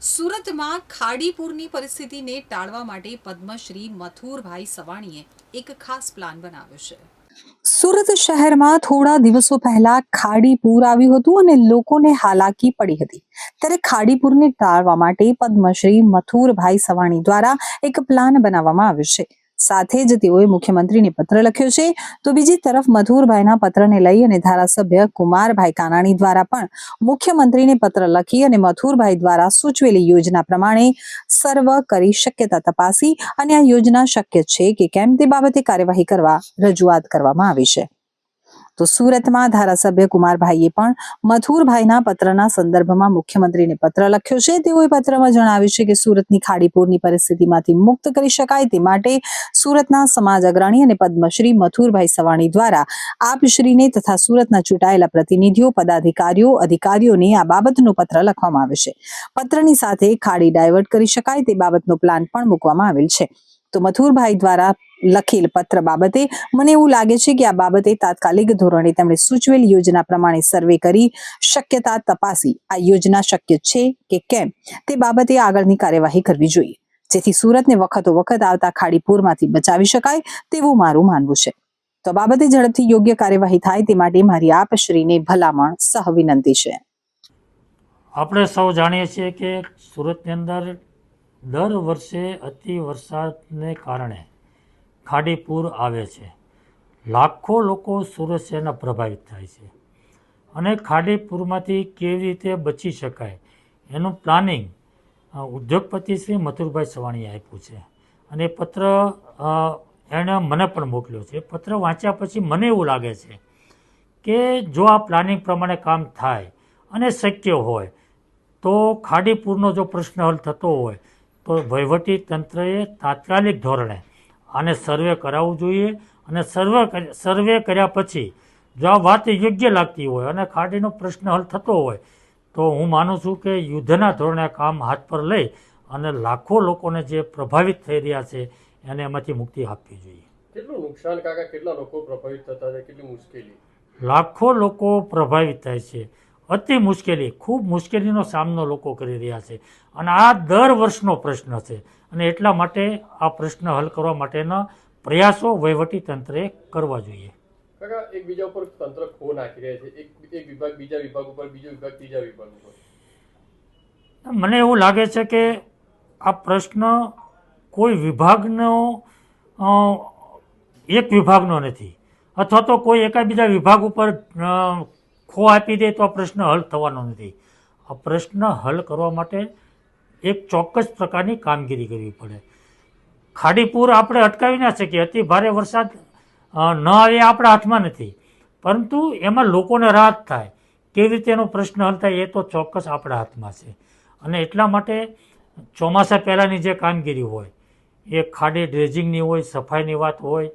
સુરતમાં ખાડીપુરની પરિસ્થિતિને ટાળવા માટે પદ્મશ્રી મથુરભાઈ સવાણીએ એક ખાસ પ્લાન બનાવ્યો છે. સુરત શહેરમાં થોડા દિવસો પહેલા ખાડીપુર આવ્યું હતું અને લોકોને હાલાકી પડી હતી. ત્યારે ખાડીપુરને ટાળવા માટે પદ્મશ્રી મથુરભાઈ સવાણી દ્વારા એક પ્લાન બનાવવામાં આવ્યો છે. સાથે જ તેઓએ મુખ્યમંત્રીને પત્ર લખ્યો છે. તો બીજી તરફ મથુરભાઈના પત્રને લઈ અને ધારાસભ્ય કુમારભાઈ કાનાણી દ્વારા પણ મુખ્યમંત્રીને પત્ર લખી અને મથુરભાઈ દ્વારા સૂચવેલી યોજના પ્રમાણે સર્વ કરી શક્યતા તપાસી અને આ યોજના શક્ય છે કે કેમ તે બાબતે કાર્યવાહી કરવા રજૂઆત કરવામાં આવી છે. તો સુરતમાં ધારાસભ્ય કુમારભાઈએ પણ મથુરભાઈના પત્રના સંદર્ભમાં મુખ્યમંત્રીને પત્ર લખ્યો છે. તેઓએ પત્રમાં જણાવ્યું છે કે સુરતની ખાડીપુરની પરિસ્થિતિમાંથી મુક્ત કરી શકાય તે માટે સુરતના સમાજ અગ્રણી અને પદ્મશ્રી મથુરભાઈ સવાણી દ્વારા આપશ્રીને તથા સુરતના ચૂંટાયેલા પ્રતિનિધિઓ, પદાધિકારીઓ, અધિકારીઓને આ બાબતનો પત્ર લખવામાં આવ્યો છે. પત્રની સાથે ખાડી ડાયવર્ટ કરી શકાય તે બાબતનો પ્લાન પણ મૂકવામાં આવેલ છે. તો મથુરભાઈ દ્વારા લખેલ પત્ર બાબતે મને એવું લાગે છે કે આ બાબતે તાત્કાલિક ધોરણે તેમણે સૂચવેલ યોજના પ્રમાણે સર્વે કરી શક્યતા તપાસી. આ યોજના શક્ય છે કે કેમ? તે બાબતે આગળની કાર્યવાહી કરવી જોઈએ. જેથી સુરતને વખતો વખત આવતા ખાડીપુરમાંથી બચાવી શકાય તેવું મારું માનવું છે. તો બાબતે ઝડપથી યોગ્ય કાર્યવાહી થાય તે માટે મારી આપશ્રીને ભલામણ સહ વિનંતી છે. આપણે સૌ જાણીએ છીએ કે સુરતની અંદર દર વર્ષે અતિ વરસાદને કારણે ખાડીપુર આવે છે. લાખો લોકો સુરત શહેરના પ્રભાવિત થાય છે. અને ખાડીપુરમાંથી કેવી રીતે બચી શકાય એનું પ્લાનિંગ ઉદ્યોગપતિ શ્રી મથુરભાઈ સવાણીએ આપ્યું છે. અને પત્ર એણે મને પણ મોકલ્યો છે. પત્ર વાંચ્યા પછી મને એવું લાગે છે કે જો આ પ્લાનિંગ પ્રમાણે કામ થાય અને શક્ય હોય, તો ખાડીપુરનો જો પ્રશ્ન હલ થતો હોય તો વહીવટી તંત્રએ તાત્કાલિક ધોરણે આને સર્વે કરાવવું જોઈએ અને સર્વે સર્વે કર્યા પછી જો આ વાત યોગ્ય લાગતી હોય અને ખાડીનો પ્રશ્ન હલ થતો હોય તો હું માનું છું કે યુદ્ધના ધોરણે કામ હાથ પર લઈ અને લાખો લોકોને જે પ્રભાવિત થઈ રહ્યા છે એને એમાંથી મુક્તિ આપવી જોઈએ. કેટલું નુકસાન કાકા? કેટલા લોકો પ્રભાવિત થતા છે? કેટલી મુશ્કેલી? લાખો લોકો પ્રભાવિત થાય છે. અતિ મુશ્કેલી ખૂબ મુશ્કેલીનો સામનો લોકો કરી રહ્યા છે. અને આ દર વર્ષનો પ્રશ્ન છે. અને એટલા માટે આ પ્રશ્ન હલ કરવા માટેના પ્રયાસો વહીવટી તંત્રે કરવા જોઈએ. કાકા એકબીજા ઉપર તંત્ર ખો નાખી રહ્યા છે. એક એક વિભાગ બીજા વિભાગ ઉપર બીજો વિભાગ ત્રીજા વિભાગ ઉપર. મને એવું લાગે છે કે આ પ્રશ્ન કોઈ વિભાગનો એક વિભાગનો નથી. અથવા તો કોઈ એકાબીજા વિભાગ ઉપર ખો આપી દે તો આ પ્રશ્ન હલ થવાનો નથી. આ પ્રશ્ન હલ કરવા માટે એક ચોક્કસ પ્રકારની કામગીરી કરવી પડે. ખાડીપુર આપણે અટકાવી ના શકીએ. અતિ ભારે વરસાદ ન આવે આપણા હાથમાં નથી. પરંતુ એમાં લોકોને રાહત થાય. કેવી રીતે એનો પ્રશ્ન હલ થાય એ તો ચોક્કસ આપણા હાથમાં છે. અને એટલા માટે ચોમાસા પહેલાંની જે કામગીરી હોય, એ ખાડી ડ્રેજિંગની હોય, સફાઈની વાત હોય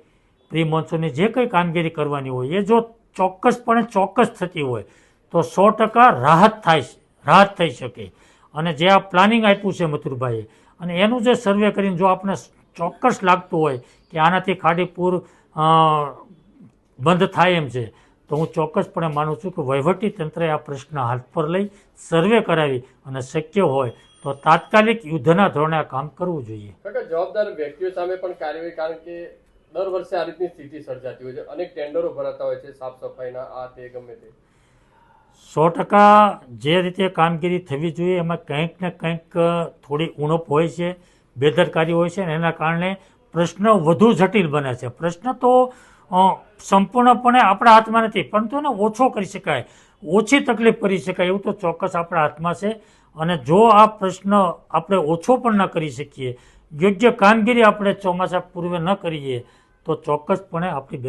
પ્રી મોન્સૂનની જે કંઈ કામગીરી કરવાની હોય, એ જો ચોક્કસપણે ચોક્કસ થતી હોય, તો સો ટકા રાહત થાય રાહત થઈ શકે. અને જે આ પ્લાનિંગ આપ્યું છે મથુરભાઈએ, અને એનું જે સર્વે કરીને જો આપણે ચોક્કસ લાગતું હોય કે આનાથી ખાડીપુર બંધ થાય એમ છે, તો હું ચોક્કસપણે માનું છું કે વહીવટી તંત્રએ આ પ્રશ્ન હાથ પર લઈ સર્વે કરાવી અને શક્ય હોય તો તાત્કાલિક યુદ્ધના ધોરણે આ કામ કરવું જોઈએ. જવાબદાર વ્યક્તિઓ સામે પણ કાર્યવાહી, કારણ કે દર વર્ષે આ રીતની સ્થિતિ સર્જાતી હોય છે. અનેક ટેન્ડરો ભરાતા હોય છે સાફ સફાઈના, આ તે ગમે તે. સો ટકા જે રીતે કામગીરી થવી જોઈએ, એમાં કંઈક ને કંઈક થોડી ઉણપ હોય છે, બેદરકારી હોય છે અને એના કારણે પ્રશ્ન વધુ જટિલ બને છે. પ્રશ્ન તો સંપૂર્ણપણે આપણા હાથમાં નથી, પરંતુ એને ઓછો કરી શકાય. ઓછી તકલીફ કરી શકાય, એવું તો ચોક્કસ આપણા હાથમાં છે. અને જો આ પ્રશ્ન આપણે ઓછો પણ ન કરી શકીએ, યોગ્ય કામગીરી આપણે ચોમાસા પૂર્વે ન કરીએ તો ચોક્કસપણે આપણી